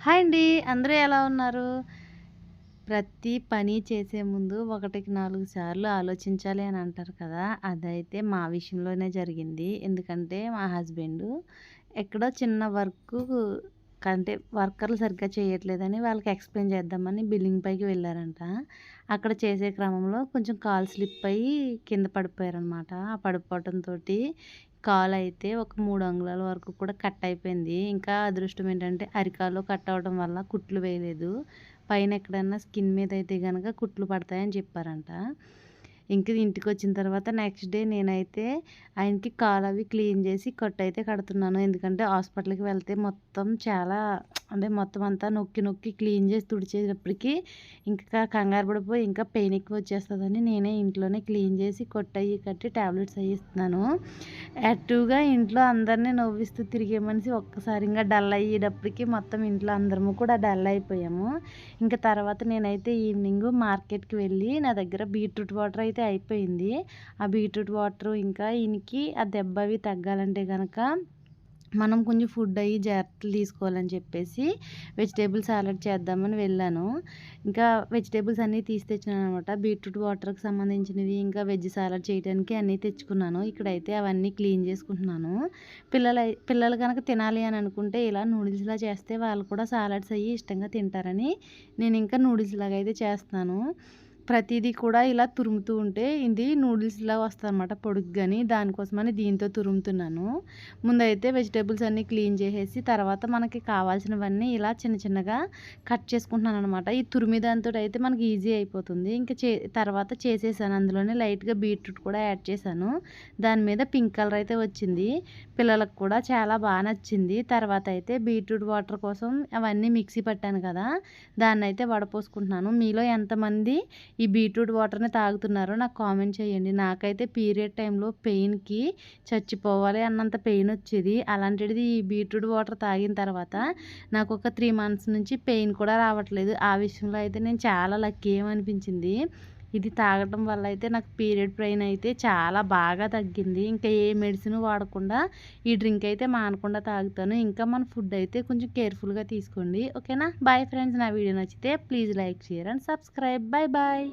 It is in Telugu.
హాయ్ అండి అందరూ ఎలా ఉన్నారు? ప్రతి పని చేసే ముందు ఒకటికి నాలుగు సార్లు ఆలోచించాలి అని అంటారు కదా అదైతే మా విషయంలోనే జరిగింది. ఎందుకంటే మా హస్బెండ్ ఎక్కడో చిన్న వర్క్ అంటే వర్కర్లు సరిగ్గా చేయట్లేదని వాళ్ళకి ఎక్స్ప్లెయిన్ చేద్దామని బిల్డింగ్ పైకి వెళ్ళారంట. అక్కడ చేసే క్రమంలో కొంచెం కాల్ స్లిప్ అయ్యి కింద పడిపోయారనమాట ఆ పడిపోవటంతో కాలు అయితే ఒక మూడు అంగుళాల వరకు కూడా కట్ అయిపోయింది. ఇంకా అదృష్టం ఏంటంటే అరికాల్లో కట్ అవ్వడం వల్ల కుట్లు వేయలేదు. పైన ఎక్కడన్నా స్కిన్ మీద అయితే కనుక కుట్లు పడతాయని చెప్పారంట. ఇంక ఇంటికి వచ్చిన తర్వాత నెక్స్ట్ డే నేనైతే ఆయనకి కాలు అవి క్లీన్ చేసి కట్ అయితే కడుతున్నాను. ఎందుకంటే హాస్పిటల్కి వెళ్తే మొత్తం చాలా అంటే మొత్తం అంతా నొక్కి నొక్కి క్లీన్ చేసి తుడిచేటప్పటికి ఇంకా కంగారు పడిపోయి ఇంకా పెయిన్ ఎక్కువ వచ్చేస్తుందని నేనే ఇంట్లోనే క్లీన్ చేసి కొట్టయి కట్టి ట్యాబ్లెట్స్ అవి ఇస్తున్నాను. యాక్టివ్గా ఇంట్లో అందరినీ నవ్విస్తూ తిరిగే మనిషి ఒక్కసారిగా డల్ అయ్యేటప్పటికి మొత్తం ఇంట్లో అందరము కూడా డల్ అయిపోయాము. ఇంకా తర్వాత నేనైతే ఈవినింగ్ మార్కెట్కి వెళ్ళి నా దగ్గర బీట్రూట్ వాటర్ అయితే అయిపోయింది. ఆ బీట్రూట్ వాటర్ ఇంకా ఈయనకి ఆ దెబ్బ అవి తగ్గాలంటే కనుక మనం కొంచెం ఫుడ్ అయ్యి జాగ్రత్తలు తీసుకోవాలని చెప్పేసి వెజిటేబుల్ సాలడ్ చేద్దామని వెళ్ళాను. ఇంకా వెజిటేబుల్స్ అన్నీ తీసి తెచ్చినాను అనమాట బీట్రూట్ వాటర్కి సంబంధించినవి ఇంకా వెజ్ సాలడ్ చేయడానికి అన్నీ తెచ్చుకున్నాను. ఇక్కడైతే అవన్నీ క్లీన్ చేసుకుంటున్నాను. పిల్లలు పిల్లలు కనుక తినాలి అని అనుకుంటే ఇలా నూడిల్స్లా చేస్తే వాళ్ళు కూడా సాలడ్స్ అయ్యి ఇష్టంగా తింటారని నేను ఇంకా నూడిల్స్ లాగా అయితే చేస్తాను ప్రతిదీ కూడా ఇలా తురుముతూ ఉంటే ఇది నూడిల్స్లా వస్తుంది అనమాట పొడుగ్గాని. దానికోసమని దీంతో తురుముతున్నాను. ముందైతే వెజిటేబుల్స్ అన్నీ క్లీన్ చేసేసి తర్వాత మనకి కావాల్సినవన్నీ ఇలా చిన్న చిన్నగా కట్ చేసుకుంటున్నాను అనమాట ఈ తురిమి దాంతో అయితే మనకి ఈజీ అయిపోతుంది. ఇంకా చే తర్వాత చేసేసాను. అందులోనే లైట్గా బీట్రూట్ కూడా యాడ్ చేశాను. దాని మీద పింక్ కలర్ అయితే వచ్చింది. పిల్లలకు కూడా చాలా బాగా నచ్చింది. తర్వాత అయితే బీట్రూట్ వాటర్ కోసం అవన్నీ మిక్సీ పట్టాను కదా. దాన్ని అయితే వడపోసుకుంటున్నాను. మీలో ఎంతమంది ఈ బీట్రూట్ వాటర్ని తాగుతున్నారో నాకు కామెంట్ చేయండి. నాకైతే పీరియడ్ టైంలో పెయిన్కి చచ్చిపోవాలి అన్నంత పెయిన్ వచ్చేది. అలాంటిది ఈ బీట్రూట్ వాటర్ తాగిన తర్వాత నాకు ఒక త్రీ మంత్స్ నుంచి పెయిన్ కూడా రావట్లేదు. ఆ విషయంలో అయితే నేను చాలా లక్కీ ఏమనిపించింది? ఇది తాగటం వల్ల అయితే నాకు పీరియడ్ పెయిన్ అయితే చాలా బాగా తగ్గింది. ఇంకా ఏ మెడిసిన్ వాడకుండా ఈ డ్రింక్ అయితే మానకుండా తాగుతాను. ఇంకా మన ఫుడ్ అయితే కొంచెం కేర్ఫుల్గా తీసుకోండి. ఓకేనా? బాయ్ ఫ్రెండ్స్ నా వీడియో నచ్చితే please like share and subscribe. Bye bye.